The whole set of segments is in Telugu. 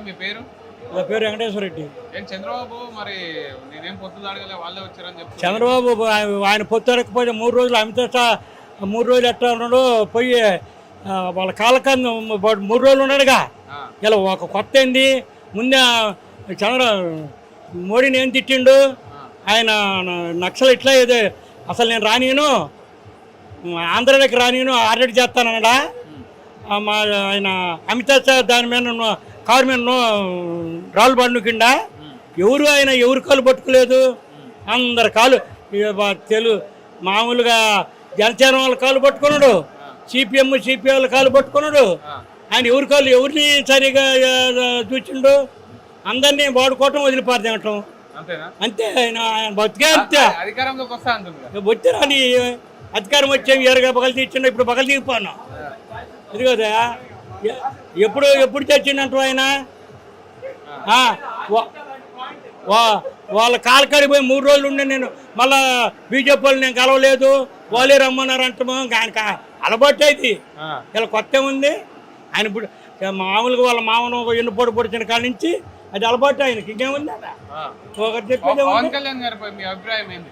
మీ పేరు? నా పేరు వెంకటేశ్వర రెడ్డి. చంద్రబాబు? మరి నేనేం పొత్తు అడగలే వాళ్ళే వచ్చారని చెప్తున్నారు చంద్రబాబు ఆయన- ఆయన పొత్తరకపోతే మూడు రోజులు అమిత షా మూడు రోజులు ఎట్లా ఉన్నాడు పోయి ఆ, వాళ్ళ కాలకన్ను మూడు రోజులు ఉన్నాడుగా. ఆ, ఇలా ఒక కొత్త ఏంది? ముందే ఆ చంద్ర మోడీని ఏం తిట్టిండు? ఆయన నక్సల్ ఇట్లా ఏదో అసలు నేను రానియను ఆంధ్రాలోకి రానియను ఆర్డర్ చేస్తానడా ఆ, మా ఆయన అమితాబ్ షా దాని మీద ఉన్న- కారు మీద ఉన్న రాళ్ళు బండు కింద ఎవరు ఆయన? ఎవరు కాలు పట్టుకోలేదు? అందరు కాలు తెలు మామూలుగా జనసేన వాళ్ళ కాలు పట్టుకున్నాడు. సిపిఎం సిపిఐ వాళ్ళ కాలు పట్టుకున్నాడు. ఆయన ఎవరి కాలు ఎవరిని సరిగా చూచిండు అందరినీ వాడుకోవటం వదిలిపారదేయటం అంతేనా? అంతే ఆయన ఆయన బతికే అంతే. వచ్చిరాని అధికారం వచ్చే ఎరగా పగలు తీర్చిండు ఇప్పుడు పగలు తీగిపోను ఇది కదా? ఎప్పుడు ఎప్పుడు తెచ్చిండంట ఆయన? వాళ్ళ కాలకాడి పోయి మూడు రోజులు ఉండి నేను మళ్ళా బీజేపీ వాళ్ళు నేను కలవలేదు. వాళ్ళే రమ్మన్నారు అంటాము ఆయన అలవాటు అయితే ఆ, ఇలా కొత్త ఉంది. ఆయన ఇప్పుడు మామూలుగా వాళ్ళ మామను ఎన్ను పొడి పొడిచిన కాడ నుంచి అది అలవాటు ఆయనకి. ఇంకేముంది. ఒకటి చెప్పేది పవన్ కళ్యాణ్ గారిపై మీ అభిప్రాయం ఏంది?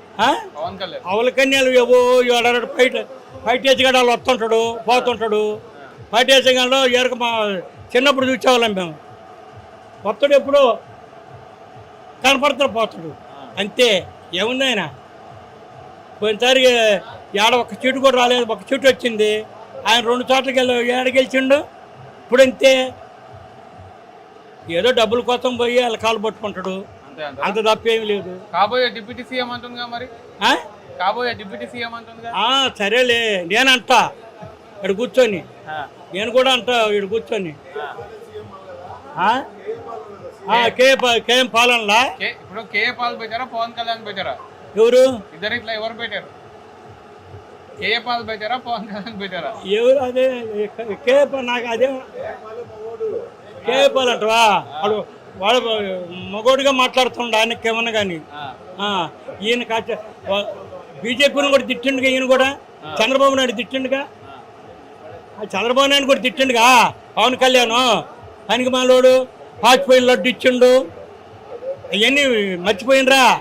పవన్ కళ్యాణ్. అవల కన్యాలు ఏవో ఏడాడు బయట బయట వేసగాడు వస్తుంటాడు పోతుంటాడు. బయట వేసగాడు ఎరక మా చిన్నప్పుడు చూసేవాళ్ళం మేము. వస్తాడు ఎప్పుడు కనపడతాడు పోతాడు అంతే ఏముంది ఆయన? పోయినసారి ఏడ ఒక సీటు కూడా రాలేదు ఒక సీటు వచ్చింది. ఆయన రెండు చోట్లకి వెళ్ళి ఏడ గెలిచిండు? ఇప్పుడు అంతే. ఏదో డబ్బుల కోసం పోయి వాళ్ళ కాలు పట్టుకుంటాడు. అంతే తప్పేమీ లేదు. కాబోయే డిప్యూటీ సీఎం అంటుందిగా మరి? ఆ? కాబోయే డిప్యూటీ సీఎం అంటుందిగా? ఆ, సరేలే నేనంట. ఇక్కడ కూర్చొని. నేను కూడా అంట ఇక్కడ కూర్చొని. ఆ? ఆ, కే కేఎం పాలనలా? కే- ఇప్పుడు కేఏ పాల్ పెట్టారా పవన్ కళ్యాణ్ పెట్టారా? ఎవరు? ఇద్దరు ఇట్లా ఎవరు పెట్టారు? కేఏ పాల్ పెట్టారా పవన్ కళ్యాణ్ పెట్టారా? ఎవరు? అదే కే ప- నాకు అదే కే పాలంటవా వాడు వాడు మగోడిగా మాట్లాడుతుండ ఆయనకి ఏమన్నా కానీ ఆ, ఈయన కాచ బీజేపీని కూడా తిట్టిండుగా ఈయన కూడా? చంద్రబాబు నాయుడు తిట్టిండుగా? చంద్రబాబు నాయుడు కూడా తిట్టిండుగా. పవన్ కళ్యాణ్ ఆయనకి మాలోడు పాచిపోయిన లడ్డు ఇచ్చిండు. అవన్నీ మర్చిపోయినరా?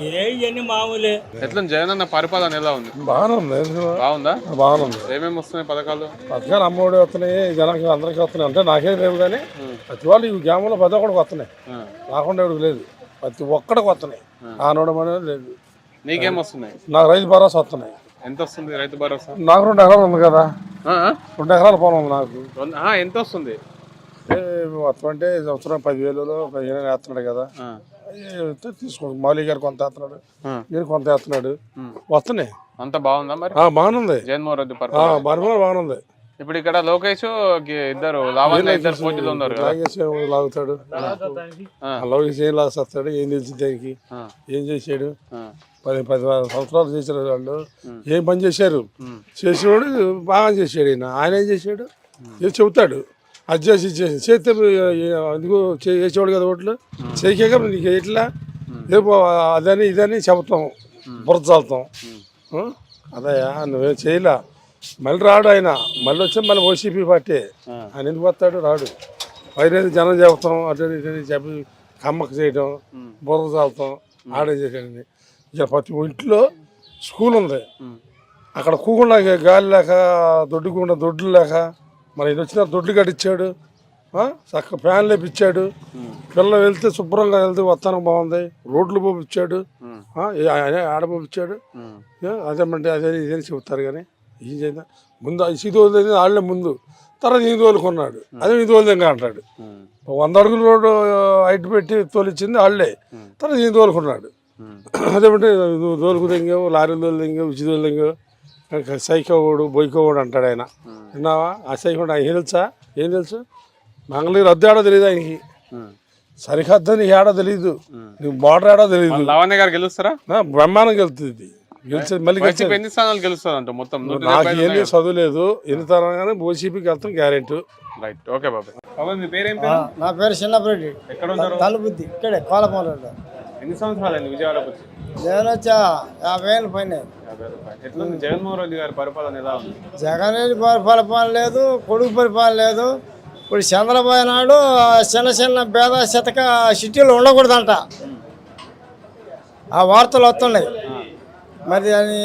ఏ ఇవన్నీ మామూలే. ఎట్లా జగన్ అన్న పరిపాలన ఎలా ఉంది? బాగానే ఉంది. ఎందుకు? బాగుందా? బాగానే ఉంది. ఏమేమి వస్తున్నాయి పథకాలు? పథకాలు అమ్మఒడి వస్తున్నాయి జనానికి అందరికీ వస్తున్నాయి. అంటే నాకేం లేవు కానీ ప్రతి వాళ్ళు ఈ గ్రామంలో ప్రతి ఒక్కడికి వస్తున్నాయి. ఆ, రాకుండా ఎవరికి లేదు. ప్రతి ఒక్కడికి వస్తున్నాయి. ఆనవడం అనేది లేదు. నీకేం వస్తున్నాయి? నాకు రైతు భరోసా వస్తున్నాయి. ఎంత వస్తుంది రైతు భరోసా? నాకు రెండు ఎకరాలు ఉంది కదా? రెండు ఎకరాల పొలం నాకు. ఎంత వస్తుంది? మొత్తం అంటే సంవత్సరం పదివేలలో పదిహేను వేస్తున్నాడు కదా. తీసుకోండి మౌలి గారు కొంత వేస్తున్నాడు. ఈయన కొంత వేస్తున్నాడు. వస్తున్నాయి. అంత బాగుందా మరి? ఆ, బాగానుంది జగన్మోహన్ రెడ్డి బాగానుంది ఇప్పుడు ఇక్కడ లోకేష్ ఇద్దరు లావణ్య ఇద్దరు పోటీలు ఉన్నారు లాగుతాడు. అలాగే ఏం లాగేస్తాడు ఏం తెలిసింది దానికి? ఏం చేశాడు ఆ, పది పది సంవత్సరాలు చేశారు వాళ్ళు. ఏం పని చేశారు? చేసేవాడు బాగా చేశాడు ఈయన. ఆయన ఏం చేశాడు? ఏం చెబుతాడు. అది చేసి చేసి చేస్తే అందుకు చేసేవాడు కదా ఓట్లు? చేయక నీకు ఎట్లా? రేపు అదని ఇదని చెబుతాం. బురద చల్లుతాం. ఆ? అదయ్యా నువ్వేం చేయలే? మళ్ళీ రాడు ఆయన. మళ్ళీ వచ్చి మళ్ళీ ఓసీపీ పార్టీ. ఆయన ఎందుకు వస్తాడు? రాడు. పైన జనం చెబుతాం. అటు ఇటు చెప్పి కమ్మక చేయడం బురద చల్లుతాం. ఆడే చేసేది ఇక ప్రతి ఇంట్లో స్కూల్ ఉంది. అక్కడ కూకుండా గాలి లేక దొడ్డుకుండా దొడ్లు లేక మన ఇది వచ్చిన దొడ్లు కట్టించాడు? చక్క ఫ్యాన్ లేపిచ్చాడు. పిల్లలు వెళ్తే శుభ్రంగా వెళ్తే వస్తానికి బాగుంది. రోడ్లు పోపించాడు ఆడ పోపించాడు? అదేమంటే అదే ఇదని చెబుతారు కానీ ఏం చేద్దాం? ముందు ఈ తోలుతుంది వాళ్ళే ముందు. తర్వాత ఈ తోలుకున్నాడు అదే ఈ తోలుదంగా అంటాడు. వంద అడుగుల రోడ్డు హైట్ పెట్టి తోలిచ్చింది వాళ్ళే తర్వాత ఈయన తోలుకున్నాడు నువ్వు తోలుకు తెంగావు లారీలు తోలు తెంగావు ఉచి తోలు తెంగావు. సైకోవుడు బొయ్కోవుడు అంటాడు ఆయన. విన్నావా? ఆ సైకోడు ఆయన తెలుసా? ఏం తెలుసు? మంగళగిరి రద్దు ఆడో తెలియదు ఆయనకి. సరిహద్దు నీకు ఆడో తెలియదు నీకు బార్డర్ ఆడో తెలియదు లావణ్య గారు గెలుస్తారా? బ్రహ్మాండం గెలుతుంది గెలిచేది మళ్ళీ ఎన్ని స్థానాలు గెలుస్తుంది అంట మొత్తం నాకు ఏమీ చదువు లేదు. ఎన్ని తరంగానే ఓసీపీకి వెళ్తాం గ్యారెంటీ. రైట్ ఓకే బాబాయ్. బాబాయ్ మీ పేరేం పేరు? నా పేరు ఎక్కడ ఉంటారు? ఇక్కడే ఎన్ని సంవత్సరాలు అయింది విజయవాడకు వచ్చి? జగన్ వచ్చా? యాభై ఏళ్ళు పైన. ఎట్లుంది? జగన్మోహన్ రెడ్డి గారి పరిపాలన ఎలా ఉంది? జగన్ రెడ్డి పరిపాలన లేదు కొడుకు పరిపాలన లేదు. ఇప్పుడు చంద్రబాబు నాయుడు చిన్న చిన్న భేద శతక సిటీలు ఉండకూడదంట. ఆ వార్తలు వస్తున్నాయి. మరి అది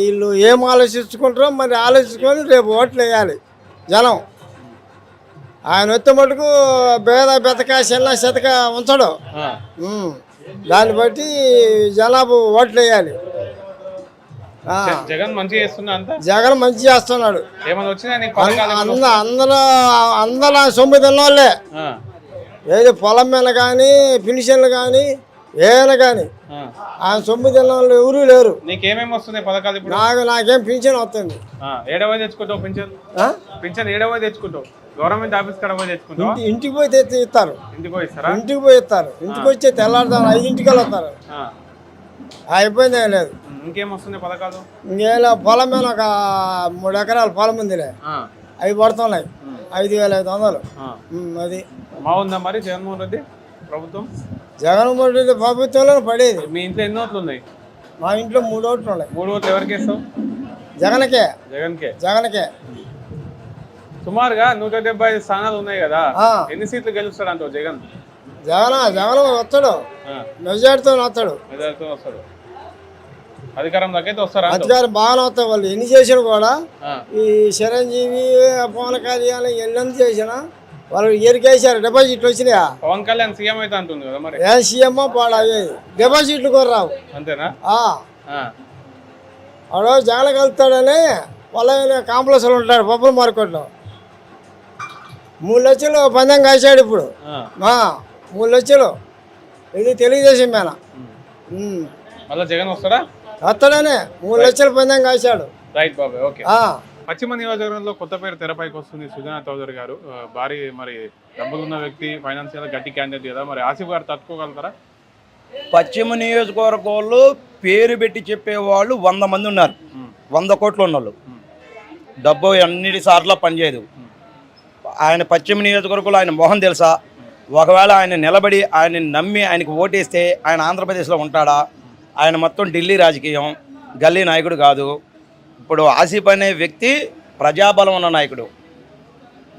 వీళ్ళు ఏం ఆలోచించుకుంటారో మరి ఆలోచించుకొని రేపు ఓట్లు వేయాలి జనం. ఆయన వచ్చే మటుకు భేద బెతక చిన్న శతక ఉంచడు. దాన్ని బట్టి జనాభా ఓట్లు వేయాలి. జగన్ చేస్తున్నా అంతా? జగన్ మంచి చేస్తున్నాడు. అందరూ అందరూ సొమ్ము తిన్నోళ్ళే. ఏది పొలం మీద కానీ పెన్షన్లు కానీ ఏమైనా కానీ. ఆ. ఆయన సొమ్ము తిన్న వాళ్ళు ఎవరూ లేరు. నీకేమేమి వస్తున్నాయి పథకాలు ఇప్పుడు? నాకు నాకేం పింఛన్ వస్తుంది. ఏడవ తెచ్చుకుంటావు పింఛన్? పింఛన్ ఏడవ తెచ్చుకుంటావు? గవర్నమెంట్ ఆఫీస్ కాడ పోయి ఇంటికి పోయి తెచ్చి ఇస్తారు. ఇంటికి పోయి ఇస్తారా? ఇంటికి పోయి ఇస్తారు. ఇంటికి వచ్చి తెల్లారుతారు ఐదింటికి. ఆ. ఇబ్బంది ఏం లేదు. ఇంకేం పథకాలు? ఇంకేలా పొలం మీద ఒక మూడు ఎకరాల పొలం ఉందిలే. అవి పడుతున్నాయి. ఐదు వేల ఐదు వందలు. అది. బాగుందా మరి జగన్మోహన్ రెడ్డి ప్రభుత్వం? జగన్మోహన్ రెడ్డి ప్రభుత్వంలో పడేది. మీ ఇంట్లో ఎన్ని ఓట్లు ఉన్నాయి? మా ఇంట్లో మూడు ఓట్లు ఉన్నాయి. మూడు ఓట్లు ఎవరికి వేస్తావు? జగన్కే. జగన్కే. జగన్కే. సుమారుగా నూట డెబ్బై స్థానాలు ఉన్నాయి కదా. ఎన్ని సీట్లు గెలుస్తాడు అంటావు జగన్? జగన్ జగన్ వస్తాడు. మెజార్టీతో వస్తాడు. మెజారిటీతో వస్తాడు. అధికారంలోకి అయితే వస్తారా? అధికారం బాగానే వస్తాయి వాళ్ళు. ఎన్ని చేసినా కూడా ఈ చిరంజీవి పవన్ కళ్యాణ్ ఎన్ని చేసినా వాళ్ళు ఎరికేసారు డిపాజిట్లు వచ్చినాయా? పవన్ కళ్యాణ్ సీఎం అయితే అంటుంది కదా మరి. ఏ సీఎం పాడు అవి? డిపాజిట్లు కూడా రావు. అంతేనా? ఆ, ఆ, వాడు జగన్ కలుస్తాడని వాళ్ళ కాంప్లెక్స్లో ఉంటాడు. పప్పుల మార్కెట్లో. మూడు లక్షలు పందెం కాశాడు ఇప్పుడు. మూడు లక్షలు. ఇది తెలుగుదేశం ఉమ్. మళ్ళా జగన్ వస్తాడా? వస్తాడనే. మూడు లక్షలు పందెం కాశాడు. రైట్ బాబాయ్ ఓకే. ఆ, పశ్చిమ నియోజకవర్గంలో కొత్త పేరు తెరపైకి వస్తుంది సుజనా చౌదరి గారు. భారీ మరి డబ్బులున్న వ్యక్తి ఫైనాన్షియల్ గట్టి క్యాండిడేట్ కదా. మరి ఆసిఫ్ గారు తట్టుకోగలుగుతారా? పశ్చిమ నియోజకవర్గంలో పేరు పెట్టి చెప్పేవాళ్ళు వంద మంది ఉన్నారు. వంద కోట్లు ఉన్నోళ్ళు. డబ్బు అన్నిటి సార్లు పనిచేయదు ఆయన పశ్చిమ నియోజకవర్గంలో ఆయన మొహం తెలుసా? ఒకవేళ ఆయన నిలబడి ఆయన నమ్మి ఆయనకు ఓటేస్తే ఆయన ఆంధ్రప్రదేశ్లో ఉంటాడా? ఆయన మొత్తం ఢిల్లీ రాజకీయం గల్లీ నాయకుడు కాదు. ఇప్పుడు ఆసిఫ్ అనే వ్యక్తి ప్రజాబలం ఉన్న నాయకుడు.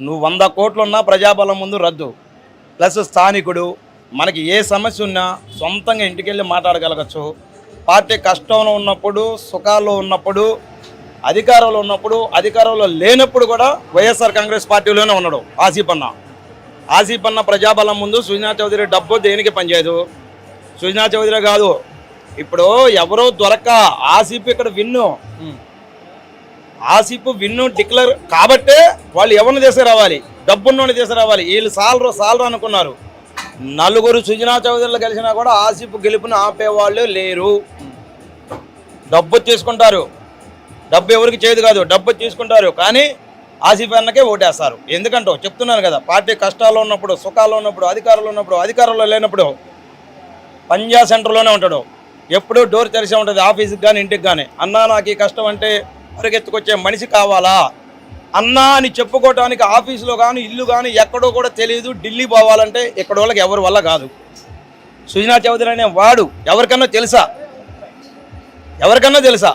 నువ్వు వంద కోట్లున్నా ప్రజాబలం ముందు రద్దు. ప్లస్ స్థానికుడు మనకి ఏ సమస్య ఉన్నా సొంతంగా ఇంటికెళ్ళి మాట్లాడగలగచ్చు. పార్టీ కష్టంలో ఉన్నప్పుడు సుఖాల్లో ఉన్నప్పుడు అధికారంలో ఉన్నప్పుడు అధికారంలో లేనప్పుడు కూడా వైఎస్ఆర్ కాంగ్రెస్ పార్టీలోనే ఉన్నాడు ఆసిఫ్ అన్న. ఆసిఫ్ అన్న ప్రజాబలం ముందు సుజనా చౌదరి డబ్బు దేనికి పనిచేయదు? సుజనా చౌదరి కాదు. ఇప్పుడు ఎవరో దొరక్క ఆసిఫ్ ఇక్కడ విన్ను. ఆసిఫ్ విన్ను డిక్లేర్ కాబట్టే వాళ్ళు ఎవరిని తీసుకురావాలి? డబ్బున్నోని తీసుకురావాలి. వీళ్ళు సాలరు సాలరు అనుకున్నారు. నలుగురు సుజనా చౌదరులు కలిసినా కూడా ఆసిఫ్ గెలుపుని ఆపేవాళ్ళు లేరు. డబ్బు తీసుకుంటారు. డబ్బు ఎవరికి చేయదు కాదు డబ్బు తీసుకుంటారు. కానీ ఆసిఫ్ అన్నకే ఓటేస్తారు. ఎందుకంటో చెప్తున్నాను కదా పార్టీ కష్టాల్లో ఉన్నప్పుడు సుఖాల్లో ఉన్నప్పుడు అధికారంలో ఉన్నప్పుడు అధికారంలో లేనప్పుడు పంజా సెంటర్లోనే ఉంటాడు. ఎప్పుడూ డోర్ తెరిసే ఉంటుంది ఆఫీస్కి కానీ ఇంటికి కానీ అన్నా నాకు ఈ కష్టం అంటే పరిగెత్తుకొచ్చే మనిషి కావాలా? అన్నా అని చెప్పుకోవటానికి ఆఫీసులో కానీ ఇల్లు కానీ ఎక్కడో కూడా తెలియదు ఢిల్లీ పోవాలంటే ఇక్కడ వాళ్ళకి ఎవరి వల్ల కాదు. సుజనా చౌదరి అనే వాడు ఎవరికన్నా తెలుసా? ఎవరికన్నా తెలుసా?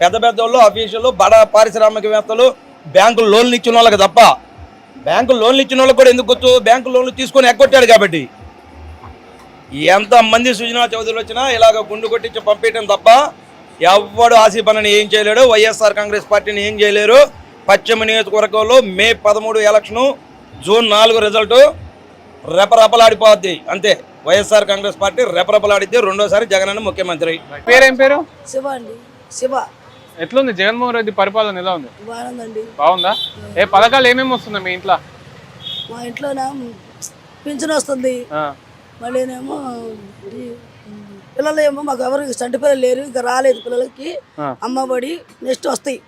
పెద్ద పెద్ద వాళ్ళు ఆఫీసులు బడ పారిశ్రామికవేత్తలు బ్యాంకులు లోన్లు ఇచ్చిన వాళ్ళకి తప్ప బ్యాంకులు లోన్లు ఇచ్చిన వాళ్ళకి కూడా ఎందుకు గుర్తు? బ్యాంకు లోన్లు తీసుకొని ఎగ్గొట్టాడు కాబట్టి. ఎంతమంది సుజనా చౌదరులు వచ్చినా ఇలాగ గుండు కొట్టించి పంపించడం తప్ప ఎవ్వడు ఆసిఫ్ ఏం చేయలేడు వైఎస్ఆర్ కాంగ్రెస్ పార్టీని ఏం చేయలేరు. పశ్చిమ నియోజకవర్గంలో మే పదమూడు ఎలక్షను జూన్ నాలుగు రిజల్ట్ రెపరెపలాడిపోద్ది. అంతే. వైఎస్ఆర్ కాంగ్రెస్ పార్టీ రెపరెపలాడిద్ది. రెండోసారి జగన్ అన్న ముఖ్యమంత్రి. పేరేం పేరు? శివ అండి. శివ. ఎట్లుంది? జగన్మోహన్ రెడ్డి పరిపాలన ఎలా ఉంది? బాగుందండి. బాగుందా? ఏ పథకాలు ఏమేమి వస్తున్నాయి మీ ఇంట్లో? మా ఇంట్లోనే? పింఛన్ వస్తుంది. మళ్ళీనేమో ఈ పిల్లలు ఏమో మాకు ఎవరికి చంటి పిల్లలు లేరు ఇంకా రాలేదు పిల్లలకి. అమ్మబడి నెక్స్ట్ వస్తాయి.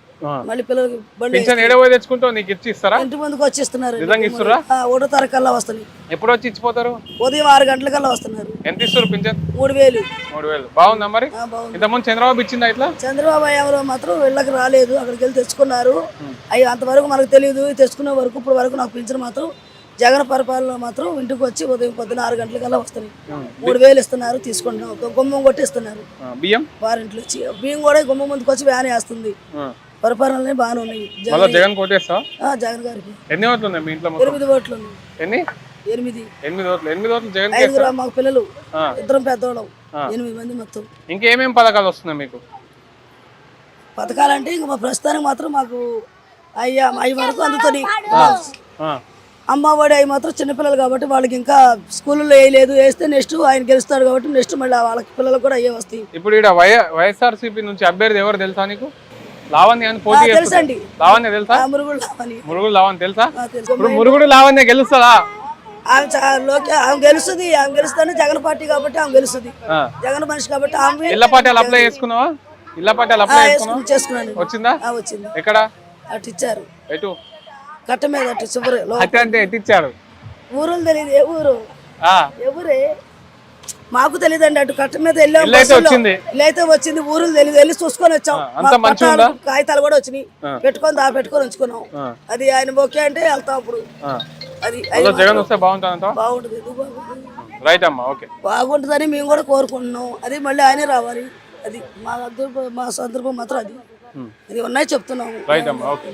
మళ్ళీ పిల్లలకి బండి పింఛన్ ఏడవ తెచ్చుకుంటావు నీకు ఇచ్చి ఇస్తారా? ఇంటి ముందుకు వచ్చి ఇస్తున్నారు నిజంగా ఇస్తుర్రా? ఒకటో తారీఖు కల్లా వస్తున్నాయి ఎప్పుడు వచ్చి ఇచ్చిపోతారు? ఉదయం ఆరు గంటలకల్లా వస్తున్నారు. ఎంత ఇస్తారు పింఛన్? మూడు వేలు. మూడు వేలు. బాగుందా మరి? ఆ, బాగుంది. ఇంతకుముందు చంద్రబాబు ఇచ్చిందా ఇట్లా? చంద్రబాబు ఎవరో మాత్రం వీళ్ళకి రాలేదు. అక్కడికి వెళ్ళి తెచ్చుకున్నారు. అవి అంతవరకు మనకు తెలియదు. తెచ్చుకునే వరకు ఇప్పుడు వరకు నాకు పింఛన్ మాత్రం జగన్ పరిపాలన మాత్రం ఇంటికి వచ్చి ఉదయం పొద్దున ఆరు గంటలకల్లా వస్తున్నాయి మూడు వేలు ఇస్తున్నారు తీసుకుంటున్నాం. గుమ్మం కొట్టి ఇస్తున్నారు బియ్యం? వారింట్లో వచ్చి బియ్యం కూడా గుమ్మం ముందుకు వచ్చి వ్యాన్ వేస్తుంది. పరిపాలనలే బాగానే ఉన్నాయి. మళ్ళీ జగన్ ఆ, జగన్ గారికి. ఎన్ని ఓట్లు ఉన్నాయి మీ ఇంట్లో ఎనిమిది ఓట్లు ఎన్ని? ఎనిమిది. ఎనిమిది ఓట్లు. ఎనిమిది ఓట్లు జగన్ ఐదుగురు మాకు పిల్లలు. ఇద్దరం పెద్దవాళ్ళం. ఎనిమిది మంది మొత్తం. ఇంకేమేం పథకాలు వస్తున్నాయి మీకు? పథకాలంటే ఇంకా మా ప్రస్తుతానికి మాత్రం మాకు అయ్యా అవి వరకు అందుతుంది అమ్మ ఒడి అవి మాత్రం చిన్నపిల్లలు కాబట్టి వాళ్ళకి ఇంకా స్కూల్లో వేయలేదు వేస్తే నెక్స్ట్ ఆయన గెలుస్తాడు కాబట్టి నెక్స్ట్ మళ్ళీ వాళ్ళకి పిల్లలకు కూడా అయ్యే వస్తాయి. ఇప్పుడు ఇక్కడ వైఎస్ఆర్సీపీ నుంచి అభ్యర్థి ఎవరు తెలుసా నీకు? లావణ్య అని పోటీ తెలుసండి. లావణ్య తెలుసా? మురుగుడు లావణ్య. తెలుసా? ఆ, తెలుసు. ఇప్పుడు మురుగుడు లావణ్య గెలుస్తుందా ఆమె గెలుస్తుంది. ఆమె గెలుస్తానే జగన్ పార్టీ కాబట్టి ఆమె గెలుస్తుంది. జగన్ మనిషి కాబట్టి ఆమె పట్టాలు అప్లై చేసుకున్నావా? ఇళ్ళ పట్టాలు ఆ, అప్లై చేసుకున్నాను. వచ్చిందా? వచ్చింది. ఎక్కడ? అటు ఇచ్చారు. ఎటు? కట్ట మీద అటు అట్టే అంటే ఎటు ఇచ్చాడు ఊరులు తెలియదు ఏ ఊరు? ఎవరే? మాకు తెలియదండి అటు కట్ట మీద వెళ్ళాం. వచ్చింది. ఊరులు తెలియదు. వెళ్ళి చూసుకొని వచ్చాం? కాగితాలు కూడా వచ్చినాయి. పెట్టుకొని దా పెట్టుకొని ఉంచుకున్నాం. అది ఆయన ఓకే అంటే వెళ్తాం అప్పుడు. అది జగన్ వస్తే బాగుంటుంది ఎందుకు బాగుంటుంది. రైట్ అమ్మా ఓకే. బాగుంటుందని మేము కూడా కోరుకుంటున్నాం. అది మళ్ళీ ఆయనే రావాలి. అది మా సందర్భం మా సందర్భం మాత్రం అది. అది ఉన్నాయి చెప్తున్నాము. రైట్ అమ్మా ఓకే.